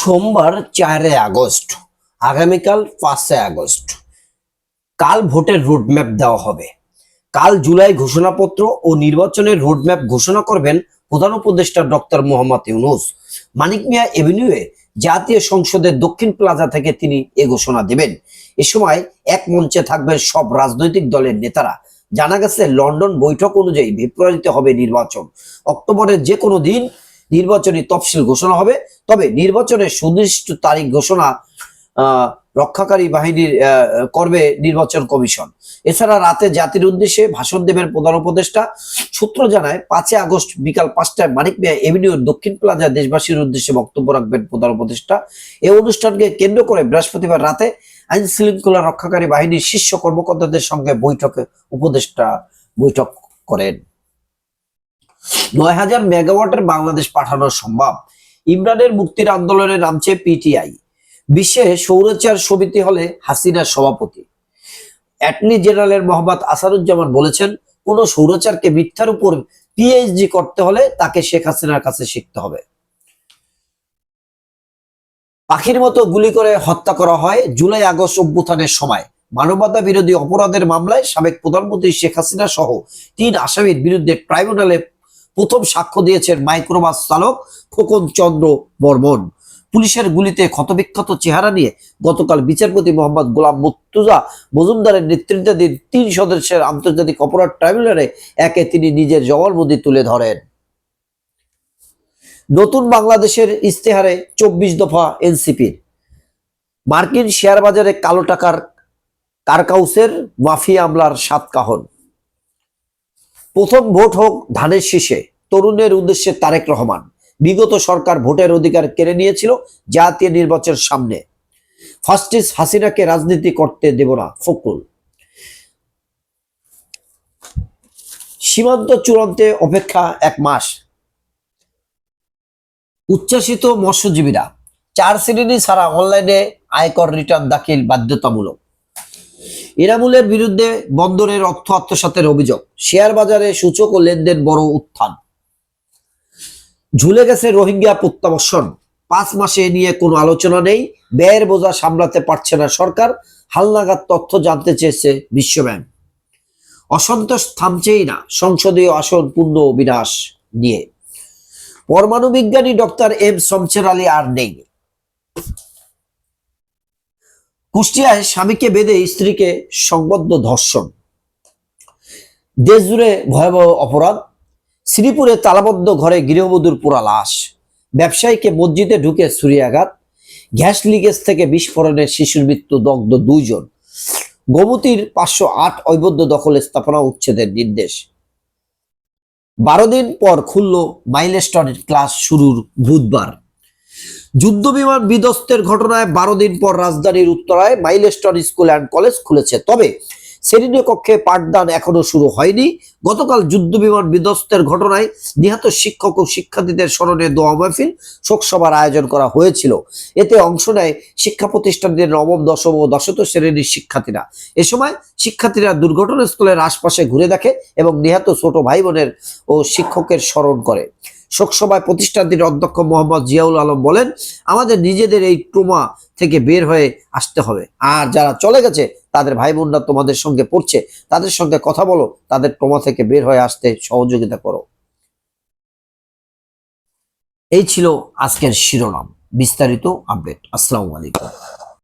সোমবার চারে আগস্ট, আগামীকাল পাঁচে আগস্ট। কাল ভোটের রোডম্যাপ দেওয়া হবে। কাল জুলাই ঘোষণাপত্র ও নির্বাচনের রোডম্যাপ ঘোষণা করবেন প্রধান উপদেষ্টা ডক্টর মোহাম্মদ ইউনুস। মানিক মিয়া এভিনিউয়ে জাতীয় সংসদের দক্ষিণ প্লাজা থেকে তিনি এ ঘোষণা দেবেন। এ সময় এক মঞ্চে থাকবেন সব রাজনৈতিক দলের নেতারা। জানা গেছে, লন্ডন বৈঠক অনুযায়ী বিপ্লবিত হবে নির্বাচন। অক্টোবরের যে কোনো দিন নির্বাচনী তফসিল ঘোষণা হবে। তবে নির্বাচনের সুনির্দিষ্ট তারিখ ঘোষণা রক্ষাকারী বাহিনীর করবে নির্বাচন কমিশন। এছাড়া রাতে জাতির উদ্দেশ্যে ভাষণ দেবেন প্রধান উপদেষ্টা। সূত্র জানায়, পাঁচই আগস্ট বিকাল পাঁচটায় মানিক মিয়া এভিনিউর দক্ষিণ প্লাজা দেশবাসীর উদ্দেশ্যে বক্তব্য রাখবেন প্রধান উপদেষ্টা। এই অনুষ্ঠানকে কেন্দ্র করে বৃহস্পতিবার রাতে আইন শৃঙ্খলা রক্ষাকারী বাহিনীর শীর্ষ কর্মকর্তাদের সঙ্গে বৈঠকে উপদেষ্টা বৈঠক করেন। নয় হাজার মেগাওয়াটের বাংলাদেশ পাঠানো সম্ভব। ইমরানের মুক্তির আন্দোলনে নামছে পিটিআই বিশ্বে সৌরচার সমিতি হলে হাসিনার সভাপতি। অ্যাটর্নি জেনারেল মোহাম্মদ আসারুজ্জামান বলেছেন, কোন সৌরচারকে মিথ্যার উপর পিএইচডি করতে হলে তাকে শেখ হাসিনার কাছে শিখতে হবে। পাখির মতো গুলি করে হত্যা করা হয় জুলাই আগস্ট অভ্যুত্থানের সময়। মানবতা বিরোধী অপরাধের মামলায় সাবেক প্রধানমন্ত্রী শেখ হাসিনা সহ তিন আসামির বিরুদ্ধে ট্রাইব্যুনালে প্রথম সাক্ষ্য দিয়েছেন মাইক্রোবাস চালক খোকন চন্দ্র বর্মন। পুলিশের গুলিতে ক্ষতবিক্ষত চেহারা নিয়ে গতকাল বিচারপতি মোহাম্মদ গোলাম মুর্তুজা মজুমদারের নেতৃত্বাধীন তিন সদস্যের আন্তর্জাতিক অপরাধ ট্রাইব্যুনালে একে তিনি নিজের জবানবন্দি তুলে ধরেন। নতুন বাংলাদেশের ইস্তেহারে চব্বিশ দফা এনসিপির মার্কিন শেয়ার বাজারে কালো টাকার কারকাউসের মাফিয়া আমলার সাত কাহন। প্রথম ভোট হোক ধানের শীষে। তরুণের উদ্দেশ্যে তারেক রহমান। বিগত সরকার ভোটের অধিকার কেড়ে নিয়েছিল জাতীয় নির্বাচনের সামনে। ফাস্টিস হাসিনাকে রাজনীতি করতে দেব না, ফখরুল। সীমান্ত চূড়ান্তে অপেক্ষা এক মাস। উচ্ছ্বাসিত মৎস্যজীবীরা। চার শ্রেণি ছাড়া অনলাইনে আয়কর রিটার্ন দাখিল বাধ্যতামূলক। এনামুলের বিরুদ্ধে বন্দরের অর্থ আত্মসাতের অভিযোগ। শেয়ার বাজারে সূচক ও লেনদেন বড় উত্থান। ঝুলে গেছে রোহিঙ্গা প্রত্যাবর্ষণ পাঁচ মাসে নিয়ে কোনো আলোচনা নেই। ব্যয়ের বোঝা সামলাতে পারছে না সরকার। হালনাগাদ তথ্য জানতে চেয়েছে বিশ্বব্যাংক। অসন্তোষ থামছেই না সংসদীয় আসন পূর্ণ বিনাশ নিয়ে। পরমাণু বিজ্ঞানী ডক্টর এম শমশের আলী আর নেই। কুষ্টিয়ায় স্বামীকে বেঁধে স্ত্রীকে সংবদ্ধ ধর্ষণ। দেশ জুড়ে ভয়াবহ অপরাধ। শ্রীপুরে তালাবদ্ধ ঘরে গৃহবধূর পোড়া লাশ। ব্যবসায়ীকে মসজিদে ঢুকে ছুরিয়াঘাত। গ্যাস লিকেজ থেকে বিস্ফোরণে শিশুর মৃত্যু দগ্ধ দুইজন। গোমতির পাঁচশো আট অবৈধ দখল স্থাপনা উচ্ছেদের নির্দেশ। বারো দিন পর খুলল মাইলস্টনের ক্লাস শুরুর বুধবার। যুদ্ধ বিমান বিধ্বস্তের ঘটনায় বারো দিন পর রাজধানীর উত্তরায় মাইলস্টোন স্কুল অ্যান্ড কলেজ খুলেছে। তবে শ্রেণি কক্ষে পাঠদান এখনও শুরু হয়নি। গতকাল যুদ্ধ বিমান বিধ্বস্তের ঘটনায় নিহত শিক্ষক ও শিক্ষার্থীদের স্মরণে দোয়া মাহফিল শোকসভার আয়োজন করা হয়েছিল। এতে অংশ নেয় শিক্ষা প্রতিষ্ঠানদের নবম, দশম ও দশত শ্রেণির শিক্ষার্থীরা। এ সময় শিক্ষার্থীরা দুর্ঘটনাস্থলের আশপাশে ঘুরে দেখে এবং নিহত ছোট ভাই বোনের ও শিক্ষকের স্মরণ করে। শোকসভায় প্রতিষ্ঠানটির অধ্যক্ষ মোহাম্মদ জিয়াউল আলম বলেন, আমাদের নিজেদের এই ট্রোমা থেকে বের হয়ে আসতে হবে। আর যারা চলে গেছে, তাদের ভাই বোনরা তোমাদের সঙ্গে পড়ছে, তাদের সঙ্গে কথা বলো, তাদের ট্রোমা থেকে বের হয়ে আসতে সহযোগিতা করো। এই ছিল আজকের শিরোনাম। বিস্তারিত আপডেট। আসসালামু আলাইকুম।